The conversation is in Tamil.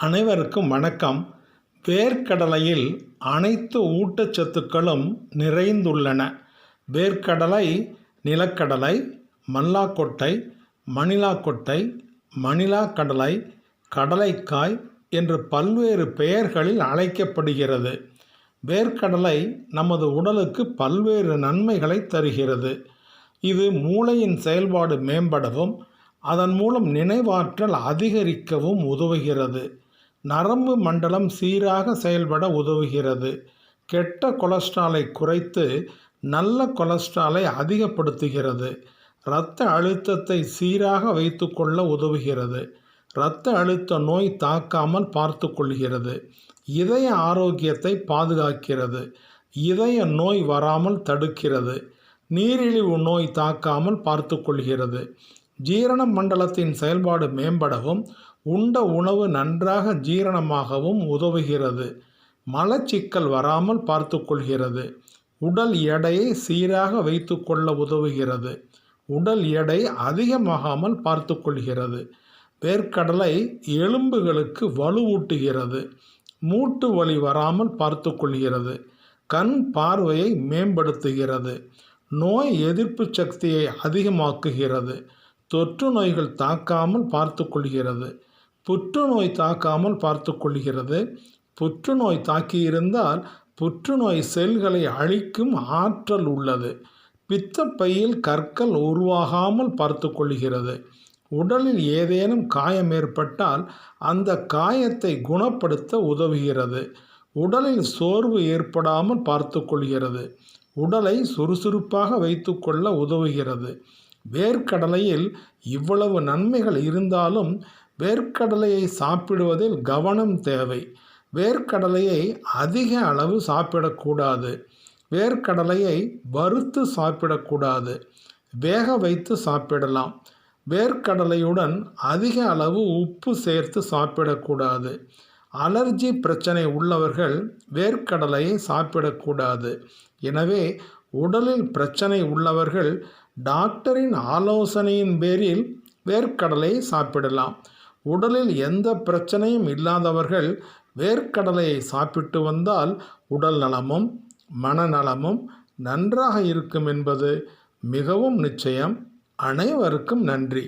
அனைவருக்கும் வணக்கம். வேர்க்கடலையில் அனைத்து ஊட்டச்சத்துக்களும் நிறைந்துள்ளன. வேர்க்கடலை நிலக்கடலை மல்லாக்கொட்டை மணிலாக்கொட்டை மணிலா கடலை கடலைக்காய் என்று பல்வேறு பெயர்களில் அழைக்கப்படுகிறது. வேர்க்கடலை நமது உடலுக்கு பல்வேறு நன்மைகளை தருகிறது. இது மூளையின் செயல்பாடு மேம்படவும் அதன் மூலம் நினைவாற்றல் அதிகரிக்கவும் உதவுகிறது. நரம்பு மண்டலம் சீராக செயல்பட உதவுகிறது. கெட்ட கொலஸ்ட்ராலை குறைத்து நல்ல கொலஸ்ட்ராலை அதிகப்படுத்துகிறது. இரத்த அழுத்தத்தை சீராக வைத்துக்கொள்ள உதவுகிறது. இரத்த அழுத்த நோய் தாக்காமல் பார்த்து கொள்கிறது இதய ஆரோக்கியத்தை பாதுகாக்கிறது. இதய நோய் வராமல் தடுக்கிறது. நீரிழிவு நோய் தாக்காமல் பார்த்து கொள்கிறது ஜீரண மண்டலத்தின் செயல்பாடு மேம்படவும் உண்ட உணவு நன்றாக ஜீரணமாகவும் உதவுகிறது. மலச்சிக்கல் வராமல் பார்த்து கொள்கிறது. உடல் எடையை சீராக வைத்துக்கொள்ள உதவுகிறது. உடல் எடை அதிகமாகாமல் பார்த்து கொள்கிறது. வேர்க்கடலை எலும்புகளுக்கு வலுவூட்டுகிறது. மூட்டு வலி வராமல் பார்த்து கொள்கிறது. கண் பார்வையை மேம்படுத்துகிறது. நோய் எதிர்ப்பு சக்தியை அதிகமாக்குகிறது. தொற்று நோய்கள் தாக்காமல் பார்த்து கொள்கிறது புற்றுநோய் தாக்காமல் பார்த்து கொள்கிறது புற்றுநோய் தாக்கியிருந்தால் புற்றுநோய் செல்களை அழிக்கும் ஆற்றல் உள்ளது. பித்தப்பையில் கற்கள் உருவாகாமல் பார்த்து கொள்கிறது உடலில் ஏதேனும் காயம் ஏற்பட்டால் அந்த காயத்தை குணப்படுத்த உதவுகிறது. உடலில் சோர்வு ஏற்படாமல் பார்த்து கொள்கிறது உடலை சுறுசுறுப்பாக வைத்துக்கொள்ள உதவுகிறது. வேர்க்கடலையில் இவ்வளவு நன்மைகள் இருந்தாலும் வேர்க்கடலையை சாப்பிடுவதில் கவனம் தேவை. வேர்க்கடலையை அதிக அளவு சாப்பிடக்கூடாது. வேர்க்கடலையை வறுத்து சாப்பிடக்கூடாது. வேக வைத்து சாப்பிடலாம். வேர்க்கடலையுடன் அதிக அளவு உப்பு சேர்த்து சாப்பிடக்கூடாது. அலர்ஜி பிரச்சனை உள்ளவர்கள் வேர்க்கடலையை சாப்பிடக்கூடாது. எனவே உடலில் பிரச்சனை உள்ளவர்கள் டாக்டரின் ஆலோசனையின் பேரில் வேர்க்கடலையை சாப்பிடலாம். உடலில் எந்த பிரச்சனையும் இல்லாதவர்கள் வேர்க்கடலையை சாப்பிட்டு வந்தால் உடல் நலமும் மனநலமும் நன்றாக இருக்கும் என்பது மிகவும் நிச்சயம். அனைவருக்கும் நன்றி.